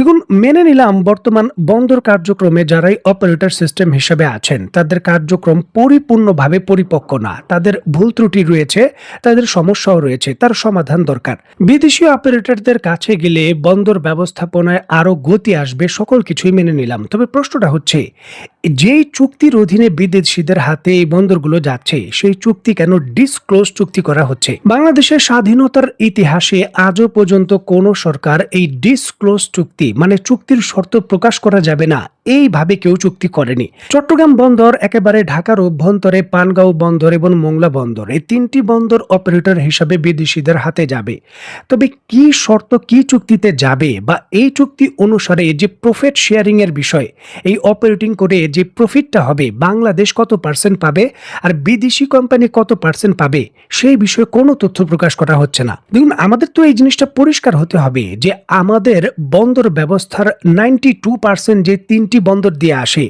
দেখুন মেনে নিলাম বর্তমান বন্দর কার্যক্রমে যারাই অপারেটর সিস্টেম হিসেবে আছেন, তাদের কার্যক্রম পরিপূর্ণভাবে পরিপক্ক না। তাদের ভুল ত্রুটি রয়েছে, তাদের সমস্যাও রয়েছে, তার সমাধান দরকার। বিদেশি অপারেটরদের কাছে গেলে বন্দর ব্যবস্থাপনায় আরও গতি আসবে, সকল কিছুই মেনে নিলাম। তবে প্রশ্নটা হচ্ছে, যেই চুক্তির অধীনে বিদেশিদের হাতে এই বন্দরগুলো যাচ্ছে, সেই চুক্তি কেন ডিসক্লোজ চুক্তি করা হচ্ছে? বাংলাদেশের স্বাধীনতার ইতিহাসে আজও পর্যন্ত কোনো সরকার এই ডিসক্লোজ চুক্তি মানে চুক্তির শর্ত প্রকাশ করা যাবে না। এইভাবে কেউ চুক্তি করেনি। চট্টগ্রাম বন্দর, একেবারে ঢাকার অভ্যন্তরে পানগাঁও বন্দর এবং মোংলা বন্দর, এই তিনটি বন্দর অপারেটর হিসাবে বিদেশিদের হাতে যাবে। তবে কি শর্ত কি চুক্তিতে যাবে বা এই চুক্তি অনুসারে যে প্রফিট শেয়ারিং এর বিষয়, এই অপারেটিং করে যে প্রফিটটা হবে, বাংলাদেশ কত পার্সেন্ট পাবে আর বিদেশি কোম্পানি কত পার্সেন্ট পাবে, সেই বিষয়ে কোনো তথ্য প্রকাশ করা হচ্ছে না। দেখুন, আমাদের তো এই জিনিসটা পরিষ্কার হতে হবে যে আমাদের বন্দর ব্যবস্থার নাইনটি টু পার্সেন্ট যে তিনটি বন্দর দিয়ে আসে,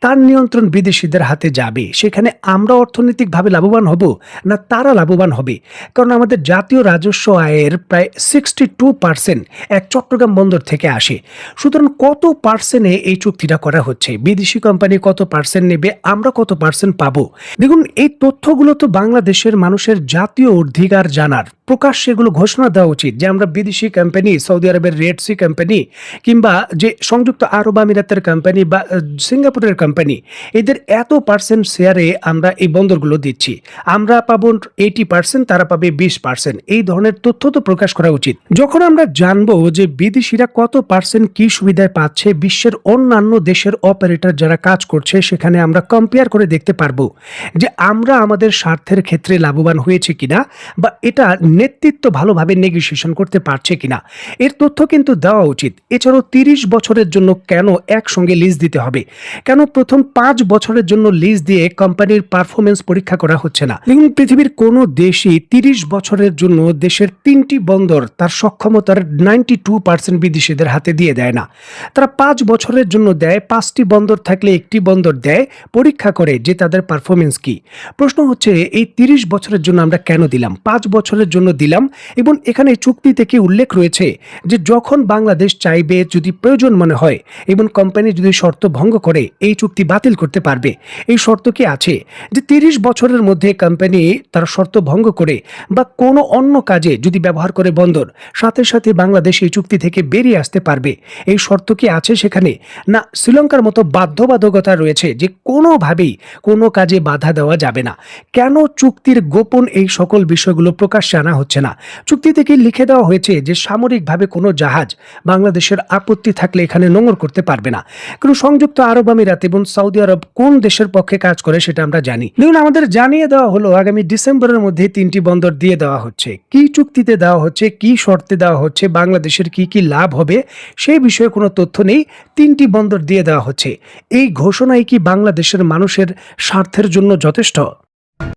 তার নিয়ন্ত্রণ বিদেশিদের হাতে যাবে। সেখানে আমরা অর্থনৈতিকভাবে লাভবান হব না তারা লাভবান হবে? কারণ আমাদের জাতীয় রাজস্ব আয়ের প্রায় সিক্সটি টু পার্সেন্ট এক চট্টগ্রাম বন্দর থেকে আসে। সুতরাং কত পার্সেন্টে এই চুক্তিটা করা হচ্ছে? বিদেশি কোম্পানি কত পার্সেন্ট নেবে? আমরা কত পার্সেন্ট পাবো? দেখুন, এই তথ্যগুলো তো বাংলাদেশের মানুষের জাতীয় অধিকার জানার। প্রকাশ সেগুলো ঘোষণা দেওয়া উচিত যে আমরা বিদেশি কোম্পানি, সৌদি আরবের রেড সি কোম্পানি কিংবা যে সংযুক্ত আরব আমিরাতের কোম্পানি বা সিঙ্গাপুরের কোম্পানি এদের এত পার্সেন্ট শেয়ারে আমরা এই বন্দরগুলো দিচ্ছি। আমরা পাবো এইটি পার্সেন্ট তারা পাবে বিশ পার্সেন্ট এই ধরনের তথ্য তো প্রকাশ করা উচিত। যখন আমরা জানব যে বিদেশিরা কত পার্সেন্ট কি সুবিধায় পাচ্ছে, বিশ্বের অন্যান্য দেশের অপারেটর যারা কাজ করছে, সেখানে আমরা কম্পেয়ার করে দেখতে পারব যে আমরা আমাদের স্বার্থের ক্ষেত্রে লাভবান হয়েছে কিনা বা, এটা নেতৃত্ব ভালোভাবে নেগোসিয়েশন করতে পারছে কিনা। এর তথ্য কিন্তু দেওয়া উচিত। এছাড়াও তিরিশ বছরের জন্য কেন একসঙ্গে লিজ দিতে হবে? কেন প্রথম পাঁচ বছরের জন্য লিজ দিয়ে কোম্পানির পারফরমেন্স পরীক্ষা করা হচ্ছে না? দেখুন, পৃথিবীর কোনো দেশই তিরিশ বছরের জন্য দেশের তিনটি বন্দর তার সক্ষমতার নাইনটি টু পার্সেন্ট বিদেশিদের হাতে দিয়ে দেয় না। তারা পাঁচ বছরের জন্য দেয়, পাঁচটি বন্দর থাকলে একটি বন্দর দেয়, পরীক্ষা করে যে তাদের পারফরমেন্স কি। প্রশ্ন হচ্ছে, এই তিরিশ বছরের জন্য আমরা কেন দিলাম? পাঁচ বছরের জন্য দিলাম এবং এখানে চুক্তি থেকে উল্লেখ রয়েছে যে যখন বাংলাদেশ চাইবে যদি প্রয়োজন মনে হয়, এবং কোম্পানি যদি শর্ত ভঙ্গ করে, এই চুক্তি বাতিল করতে পারবে। এই শর্ত কি আছে? যে তিরিশ বছরের মধ্যে কোম্পানি তার শর্ত ভঙ্গ করে, বা কোনো অন্য কাজে যদি ব্যবহার করে বন্দর, সাথে সাথে বাংলাদেশ এই চুক্তি থেকে বেরিয়ে আসতে পারবে। এই শর্ত কি আছে সেখানে? না, শ্রীলঙ্কার মতো বাধ্যবাধকতা রয়েছে যে কোনোভাবেই কোনো কাজে বাধা দেওয়া যাবে না। কেন চুক্তির গোপন এই সকল বিষয়গুলো প্রকাশ্যে আনা হচ্ছে না? চুক্তি থেকে লিখে দেওয়া হয়েছে যে সামরিকভাবে কোনো জাহাজ বাংলাদেশের আপত্তি থাকলে এখানে নোংর করতে পারবে না। কারণ সংযুক্ত আরব আমিরাত এবং সৌদি আরব কোন দেশের পক্ষে কাজ করে সেটা আমরা জানি। দেখুন, আমাদের জানিয়ে দেওয়া হলো, আগামী ডিসেম্বরের মধ্যে তিনটি বন্দর দিয়ে দেওয়া হচ্ছে। কি চুক্তিতে দেওয়া হচ্ছে, কি শর্তে দেওয়া হচ্ছে, বাংলাদেশের কি কি লাভ হবে, সেই বিষয়ে কোনো তথ্য নেই। তিনটি বন্দর দিয়ে দেওয়া হচ্ছে। এই ঘোষণাই কি বাংলাদেশের মানুষের স্বার্থের জন্য যথেষ্ট?